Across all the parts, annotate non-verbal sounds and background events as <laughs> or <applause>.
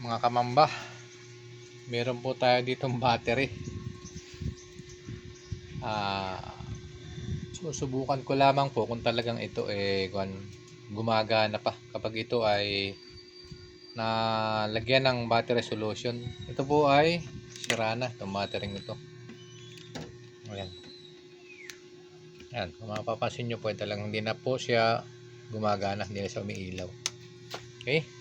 mga kamamba meron po tayo ditong battery. Ah susubukan ko lamang po kung talagang ito eh gumagana pa. Kapag ito ay nalagyan ng battery solution ito po ay sira na itong battery ito ayan. Ayan kung mapapansin nyo po ay talagang hindi na po siya gumagana hindi na siya umiilaw. Okay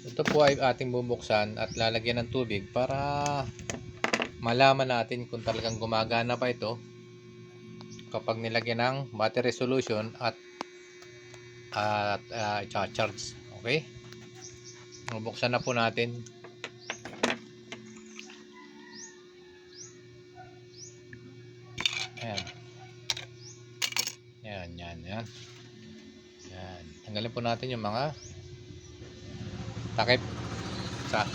ito po ay ating bubuksan at lalagyan ng tubig para malaman natin kung talagang gumagana pa ito kapag nilagyan ng battery solution at at uh, charge okay? Bubuksan na po natin. Ayan. Yan yan yan yan tanggalin po natin yung mga takip sa?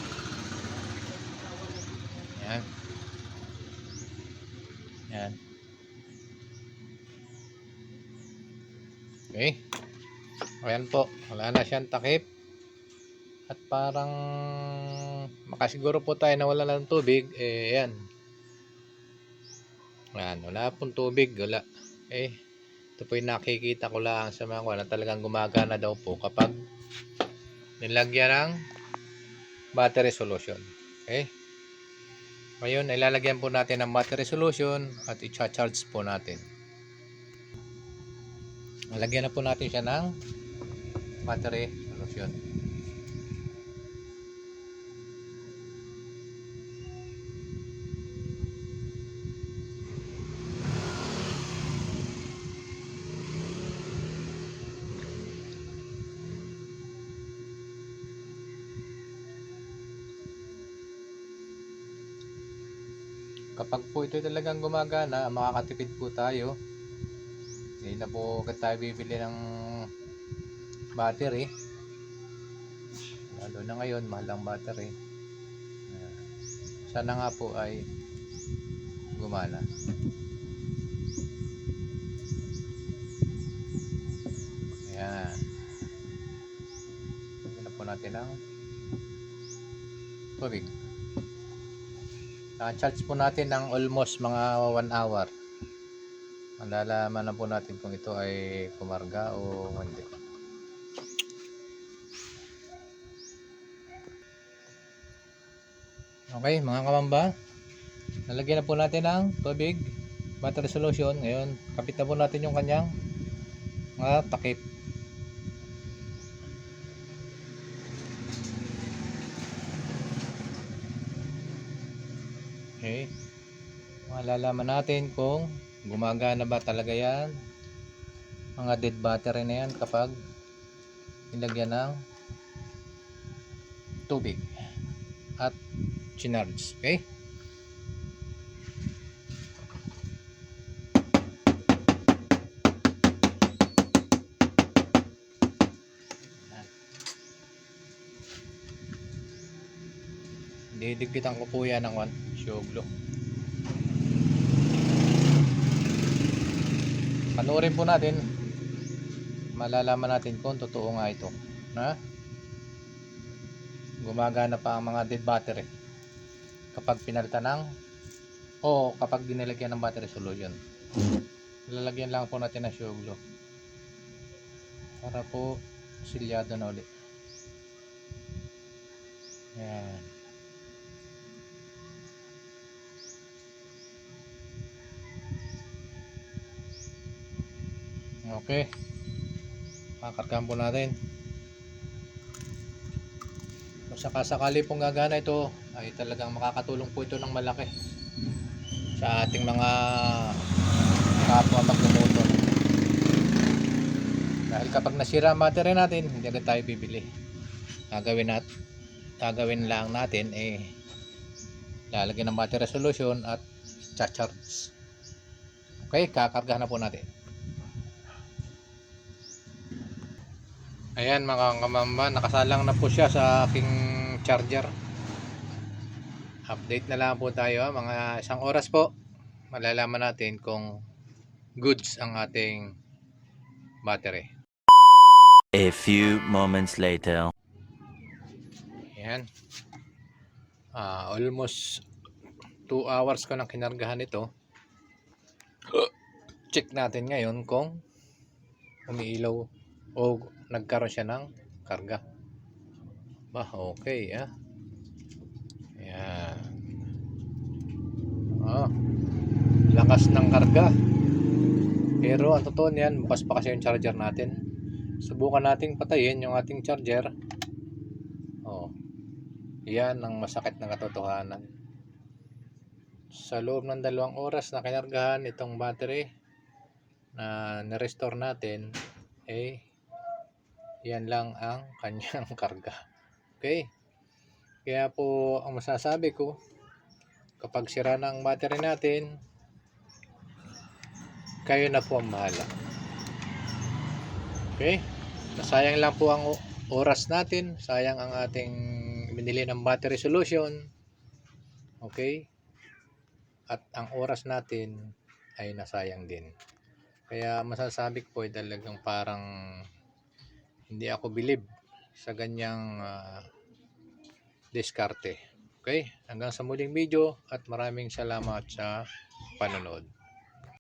Yan. Yan. Okay. Ayan po. Wala na siyang takip. At parang makasiguro po tayo na wala ng tubig eh yan yan wala pong tubig wala. Eh ito po yung nakikita ko lang sa mga na talagang gumagana daw po kapag nilagyan ng battery solution. Okay? Ngayon, ilalagyan po natin ng battery solution at i-charge po natin. Lalagyan na po natin siya ng battery solution. Kapag po ito talagang gumagana, makakatipid po tayo. Hindi na po agad tayo bibili ng battery. Lalo na ngayon, mahal ang battery. Sana nga po ay gumana. Ayan. Na po natin ng tubig. Na-charge po natin ng almost mga 1 hour. Malalaman na po natin kung ito ay kumarga o hindi. Okay, mga kamamba. Nalagyan na po natin ng tubig, battery solution. Ngayon, kapit na po natin yung kanyang mga takip. Okay. Malalaman natin kung gumagana ba talaga yan. Mga dead battery na yan kapag nilagyan ng tubig at chinarge. Okay? Didikpitan ko po yan ng one, show glue. Panoorin po natin. Malalaman natin kung totoo nga ito. Na? Gumagana pa ang mga dead battery. Kapag pinalitan ng o kapag dinilagyan ng battery solution. Lalagyan lang po natin ng show glue. Para po silyado na ulit. Yan. Okay. Kakargahan po natin. Kung sakasakali pong gagana ito, ay talagang makakatulong po ito ng malaki sa ating mga kapwa magmumotor. Dahil kapag nasira ang battery natin, hindi agad tayo bibili. Gagawin nat gagawin lang natin eh lalagyan ng battery solution at cha-charge. Okay, kakargahan na po natin. Ayan mga kamamba, nakasalang na po siya sa aking charger. Update na lang po tayo, mga isang oras po. Malalaman natin kung goods ang ating battery. A few moments later. Ayan. Ah, almost 2 hours ko nang kinargahan ito. Check natin ngayon kung umiilaw o nagkaroon siya ng karga. Ba, okay ah. Ayan. Ah, lakas ng karga. Pero ang totoo niyan, bukas pa kasi yung charger natin. Subukan nating patayin yung ating charger. Oh. Yan ang masakit na katotohanan. Sa loob ng dalawang oras na kinargahan itong battery na na-restore natin, eh, yan lang ang <laughs> kanyang karga. Okay? Kaya po, ang masasabi ko, kapag sira ang battery natin, kayo na po ang bahala. Okay? Sayang lang po ang oras natin. Sayang ang ating binili ng battery solution. Okay? At ang oras natin ay nasayang din. Kaya masasabi ko ay talagang parang hindi ako believe sa ganyang ah, diskarte. Okay? Hanggang sa muling video at maraming salamat sa panonood.